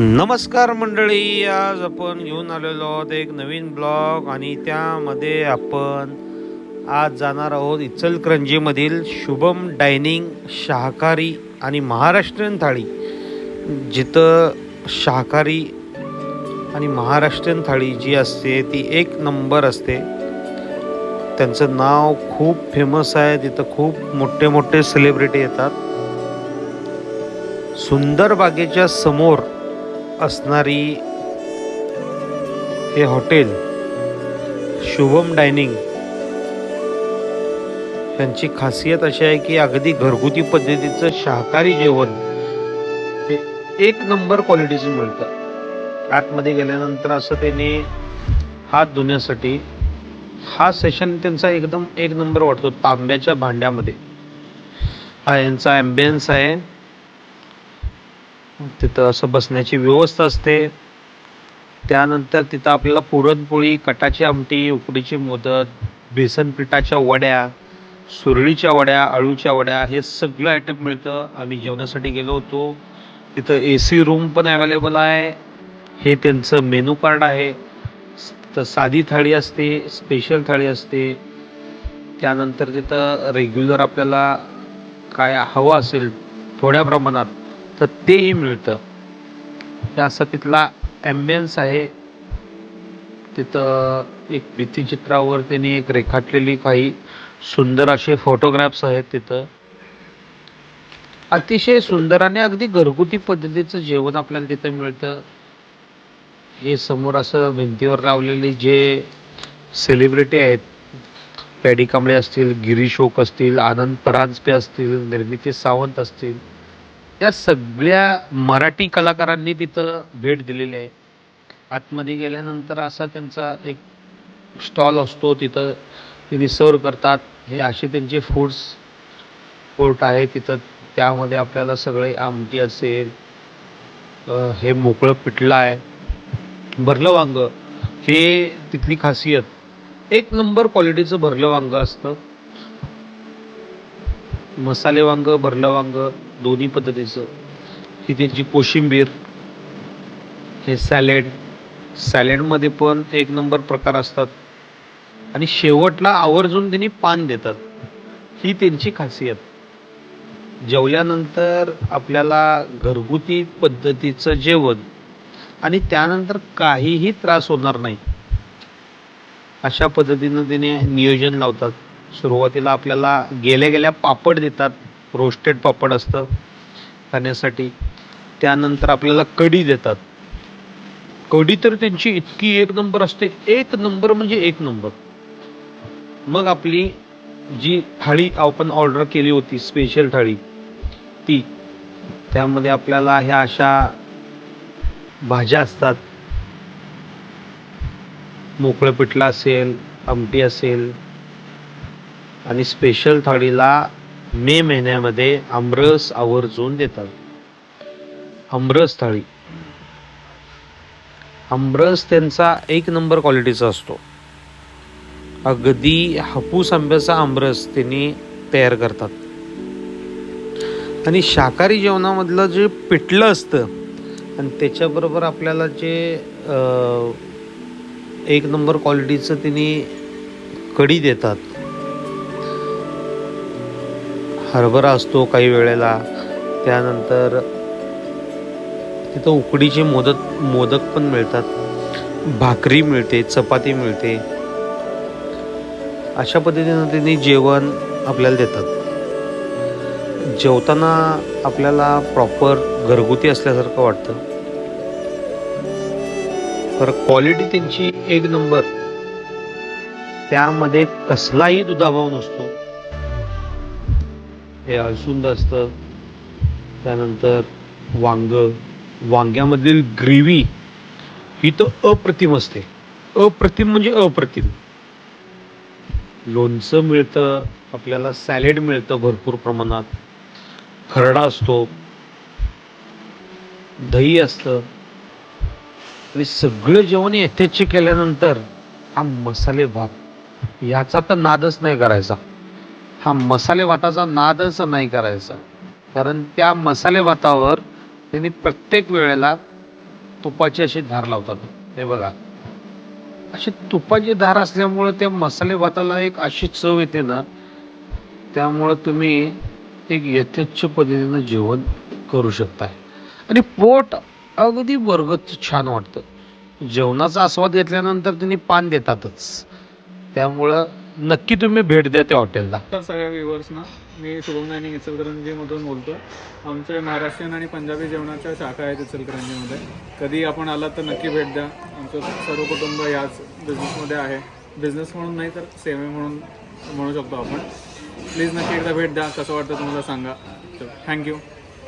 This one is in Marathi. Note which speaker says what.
Speaker 1: नमस्कार मंडळी आज आपण घेऊन आलेलो आहोत एक नवीन ब्लॉग आणि त्यामध्ये आपण आज जाणार आहोत इचलकरंजीमधील शुभम डायनिंग शाकाहारी आणि महाराष्ट्रीयन थाळी. जिथं शाकाहारी आणि महाराष्ट्रीयन थाळी जी असते ती एक नंबर असते. त्यांचं नाव खूप फेमस आहे तिथं खूप मोठे मोठे सेलिब्रिटी येतात. सुंदर बागेच्या समोर असणारी हे हॉटेल शुभम डायनिंग त्यांची खासियत अशी आहे की अगदी घरगुती पद्धतीचं शाकाहारी जेवण हे एक नंबर क्वालिटीचं मिळतं. आतमध्ये गेल्यानंतर असं त्याने हात धुण्यासाठी हा सेशन त्यांचा एकदम एक नंबर वाटतो तांब्याच्या भांड्यामध्ये. हा यांचा ॲम्बियन्स आहे. तिथं असं बसण्याची व्यवस्था असते. त्यानंतर तिथं आपल्याला पुरणपोळी कटाची आमटी उकडीची मोदक बेसन पिठाच्या वड्या सुरळीच्या वड्या अळूच्या वड्या हे सगळं आयटम मिळतं. आम्ही जेवणासाठी गेलो होतो. तिथं ए सी रूम पण अवेलेबल आहे. हे त्यांचं मेनू कार्ड आहे. तर साधी थाळी असते स्पेशल थाळी असते. त्यानंतर तिथं रेग्युलर आपल्याला काय हवं असेल थोड्या प्रमाणात तर तेही मिळतं. ते असा तिथला ॲम्बियन्स आहे. तिथं एक भित्तीचित्रावर त्यांनी एक रेखाटलेली काही सुंदर असे फोटोग्राफ्स आहेत तिथं. अतिशय सुंदर आणि अगदी घरगुती पद्धतीचं जेवण आपल्याला तिथं मिळतं. हे समोर असं भिंतीवर लावलेले जे सेलिब्रिटी आहेत पॅडी कांबळे असतील गिरीश ओक असतील आनंद परांजपे असतील निर्मिती सावंत असतील या सगळ्या मराठी कलाकारांनी तिथं भेट दिलेली आहे. आतमध्ये गेल्यानंतर असा त्यांचा एक स्टॉल असतो तिथं तिथे सर्व करतात. हे असे त्यांचे फूड्स कोर्ट आहे तिथं. त्यामध्ये आपल्याला सगळे आमटी असेल हे मोकळं पिठलं आहे भरलं वांग हे तिथली खासियत. एक नंबर क्वालिटीचं भरलं वांग असतं. मसाले वांग भरलं वांग दोन्ही पद्धतीचं. ही त्यांची कोशिंबीर हे सॅलेड सॅलेडमध्ये पण एक नंबर प्रकार असतात. आणि शेवटला आवर्जून त्यांनी पान देतात. ही त्यांची खासियत. जेवल्यानंतर आपल्याला घरगुती पद्धतीचं जेवण आणि त्यानंतर काहीही त्रास होणार नाही. अशा पद्धतीनं त्याने नियोजन लावतात. सुरुवातीला आपल्याला गेल्या गेल्या पापड देतात. रोस्टेड पापड असतं खाण्यासाठी. त्यानंतर आपल्याला कढी देतात. कढी तर त्यांची इतकी एक नंबर असते एक नंबर म्हणजे एक नंबर मग आपली जी थाळी आपण ऑर्डर केली होती स्पेशल थाळी ती त्यामध्ये आपल्याला ह्या अशा भाज्या असतात. मोकळं पिठलं असेल आमटी असेल आणि स्पेशल थाळीला मे महिन्यामध्ये आमरस आवर्जून देतात. आमरस थाळी आमरस त्यांचा एक नंबर क्वालिटीचा असतो. अगदी हापूस आंब्याचा आमरस त्यांनी तयार करतात. आणि शाकाहारी जेवणामधलं जे पिठलं असतं आणि त्याच्याबरोबर आपल्याला जे एक नंबर क्वालिटीचं त्यांनी कढी देतात. हरभरा असतो काही वेळेला. त्यानंतर तिथं उकडीचे मोदक मोदक पण मिळतात. भाकरी मिळते चपाती मिळते. अशा पद्धतीनं त्यांनी जेवण आपल्याला देतात. जेवताना आपल्याला प्रॉपर घरगुती असल्यासारखं वाटतं. तर क्वालिटी त्यांची एक नंबर त्यामध्ये कसलाही दुधाभाव नसतो. हे अळसुंद असतं. त्यानंतर वांग. वांग्यामधील ग्रेव्ही ही तर अप्रतिम असते. अप्रतिम म्हणजे अप्रतिम. लोणचं मिळतं आपल्याला सॅलेड मिळतं भरपूर प्रमाणात. खरडा असतो. दही असतं. आणि सगळं जेवण यथेच्छ केल्यानंतर हा मसाले भात याचा तर नादच नाही करायचा. हा मसाले भाताचा नादच नाही करायचा. कारण त्या मसाले भातावर त्यांनी प्रत्येक वेळेला तुपाची अशी धार लावतात. हे बघा. अशी तुपाची धार असल्यामुळं त्या मसाले भाताला एक अशी चव येते ना त्यामुळं तुम्ही एक यथेच्छ पद्धतीनं जेवण करू शकताय. आणि पोट अगदी बरगत छान वाटतं. जेवणाचा आस्वाद घेतल्यानंतर त्यांनी पान देतातच. त्यामुळं नक्की तुम्ही भेट द्या त्या हॉटेलला.
Speaker 2: तर सगळ्या व्ह्युअर्सना मी शुभम नाईनिंग इचलकरंजीमधून बोलतो आमचे महाराष्ट्रीयन आणि पंजाबी जेवणाच्या शाखा आहेत इचलकरंजीमध्ये. कधी आपण आलात तर नक्की भेट द्या. आमचं सर्व कुटुंब याच बिझनेसमध्ये आहे. बिझनेस म्हणून नाही तर सेवे म्हणून म्हणू शकतो आपण. प्लीज नक्की एकदा भेट द्या. कसं वाटतं तुम्हाला सांगा. थँक्यू